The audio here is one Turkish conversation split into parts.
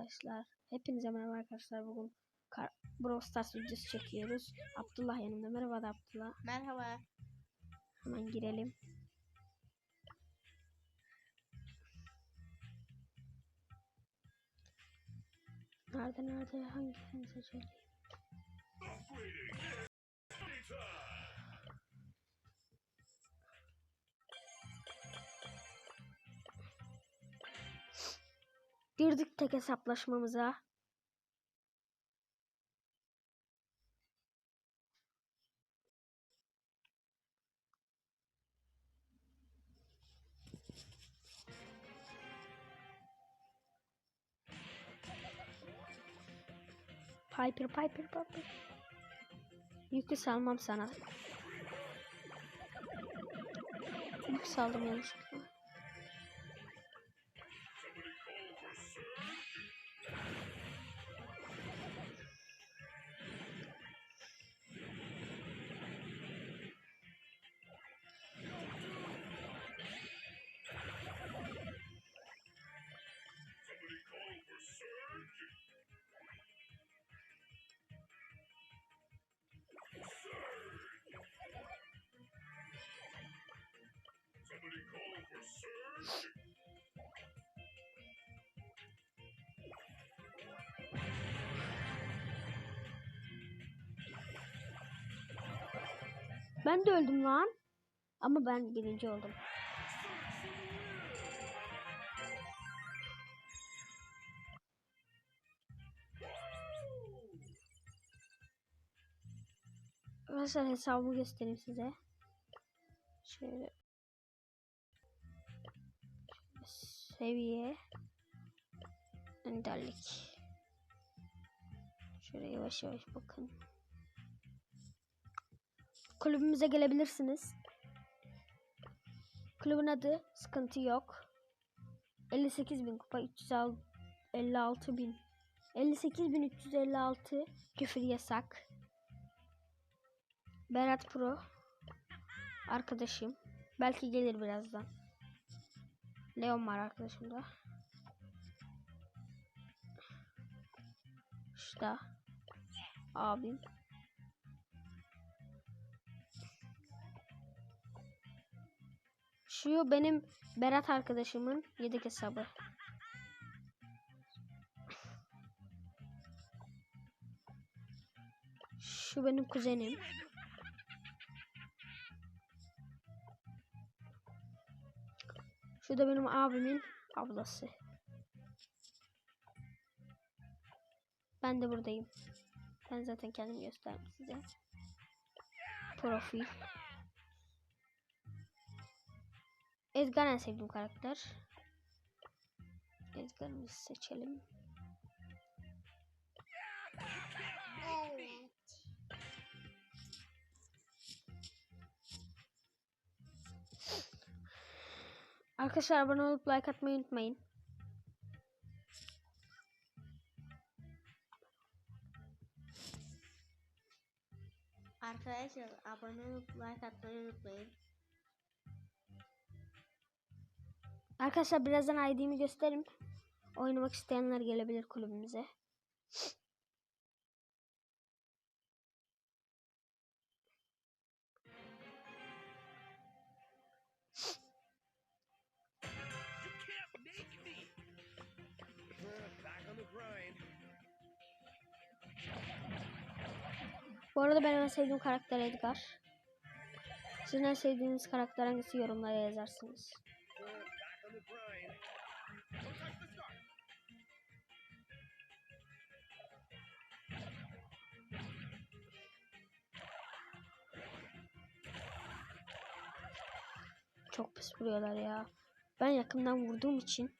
arkadaşlar. Hepinize merhaba arkadaşlar. Bugün Brawl Stars videosu çekiyoruz. Abdullah yanımda. Merhaba da Abdullah. Merhaba. Hemen girelim. Nerede nerede hangisini seçelim? Girdik tek hesaplaşmamıza. Piper Piper Piper. Yükü salmam sana. Yük saldım yanlışlıkla. Ben de öldüm lan. Ama ben birinci oldum. Arkadaşlar hesabımı göstereyim size. Şöyle. Seviye. Önderlik. Şöyle yavaş yavaş bakın. Kulübümüze gelebilirsiniz. Kulübün adı sıkıntı yok. 58 bin kupa 356 bin 58 bin 356 küfür yasak. Berat Pro arkadaşım. Belki gelir birazdan. Leon var arkadaşım da. İşte abim. Şu benim Berat arkadaşımın yedek hesabı. Şu benim kuzenim. Şu da benim abimin ablası. Ben de buradayım. Ben zaten kendimi gösterdim size. Profil. Edgar en sevdiğim karakter. Edgar'ımızı seçelim. Arkadaşlar abone olup like atmayı unutmayın. Arkadaşlar abone olup like atmayı unutmayın. Arkadaşlar birazdan ID'mi gösteririm. Oynamak isteyenler gelebilir kulübümüze. Bu arada benim en sevdiğim karakter Edgar. Sizin en sevdiğiniz karakter hangisi yorumlara yazarsınız. Çok pis vuruyorlar ya. Ben yakından vurduğum için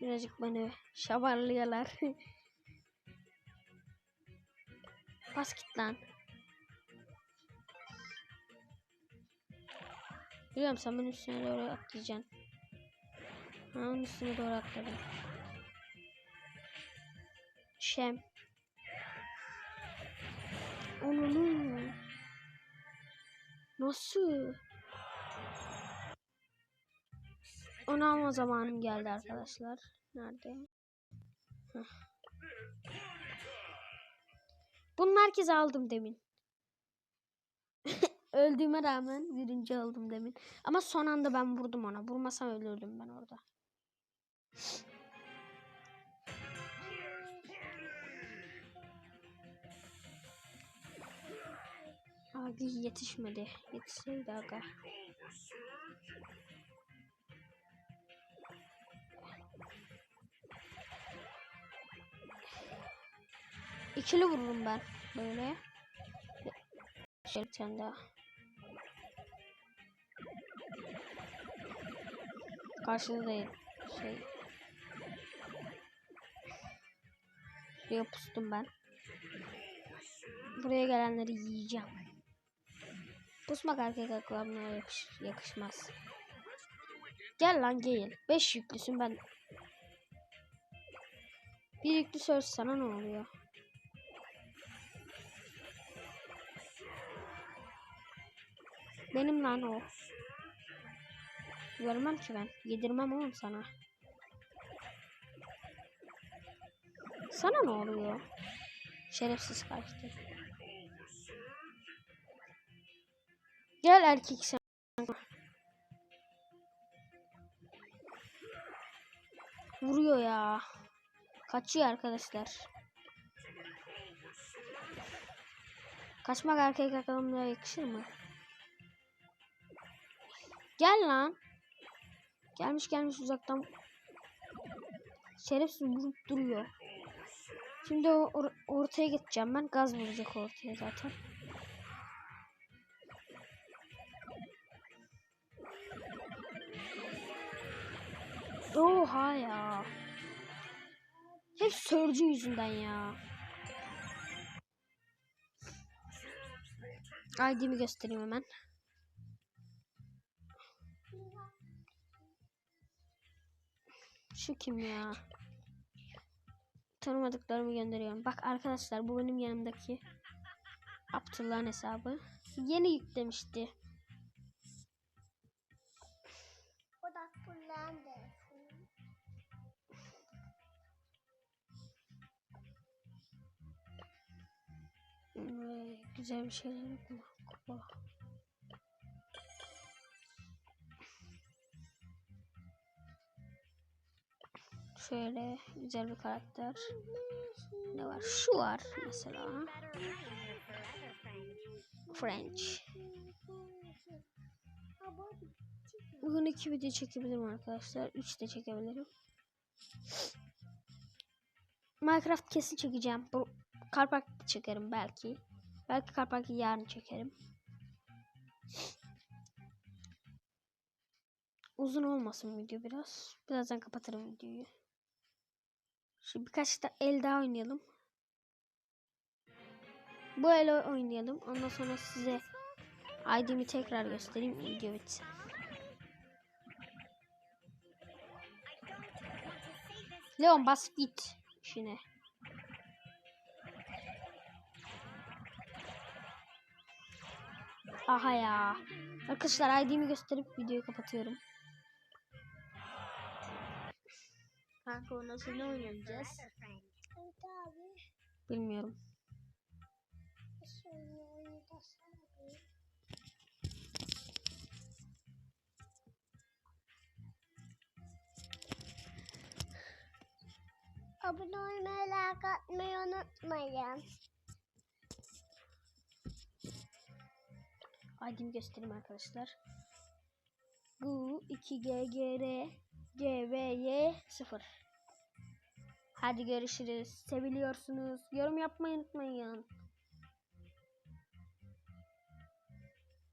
birazcık beni şabarlıyorlar. Bas git lan. Biliyorum sen benim üstüne doğru atlayacaksın. Ha, onun üstüne doğru atladım. Şem. Onu Nasıl? Onu alma zamanım geldi arkadaşlar. Nerede? Heh. Bunu herkes aldım demin. Öldüğüme rağmen birinci aldım demin. Ama son anda ben vurdum ona. Vurmasam ölürdüm ben orada. Abi yetişmedi. Yetişseydi aga. İkili vururum ben. Böyle. Şöyle bir tane daha. Karşıda değil. Şey. Şuraya pustum ben. Buraya gelenleri yiyeceğim. Pusmak erkek aklarına yakış yakışmaz. Gel lan gel. 5 yüklüsün ben. Bir yüklü söz sana ne oluyor? Benim lan o. Vermem ki ben. Yedirmem oğlum sana. Sana ne oluyor? Şerefsiz kaçtı. Gel erkek sen. Vuruyor ya. Kaçıyor arkadaşlar. Kaçmak erkek akılımlara yakışır mı? Gel lan. Gelmiş gelmiş uzaktan. Şerefsiz vurup duruyor. Şimdi or- ortaya geçeceğim ben. Gaz vuracak ortaya zaten. Oha ya. Hep Surge'ün yüzünden ya. ID'mi göstereyim hemen. Şu kim ya? Tanımadıklarımı gönderiyorum. Bak arkadaşlar bu benim yanımdaki Abdullah'ın hesabı. Yeni yüklemişti. O da kullandı. Ee, güzel bir şeyler yok mu? Kupa. Şöyle güzel bir karakter. Ne var? Şu var mesela. French. Bugün iki video çekebilirim arkadaşlar. Üç de çekebilirim. Minecraft kesin çekeceğim. Bu Karpak çekerim belki. Belki Karpak'ı yarın çekerim. Uzun olmasın video biraz. Birazdan kapatırım videoyu. Şimdi birkaç da el daha oynayalım. Bu el oynayalım. Ondan sonra size ID'mi tekrar göstereyim. Video bitsin. Leon bas git işine. Aha ya. Arkadaşlar ID'mi gösterip videoyu kapatıyorum. Kanka o nasıl ne oynayacağız? Bilmiyorum. Abone olmayı, like atmayı unutmayın. ID'mi göstereyim arkadaşlar. Gu 2 G G V Y 0. Hadi görüşürüz. Seviliyorsunuz. Yorum yapmayı unutmayın.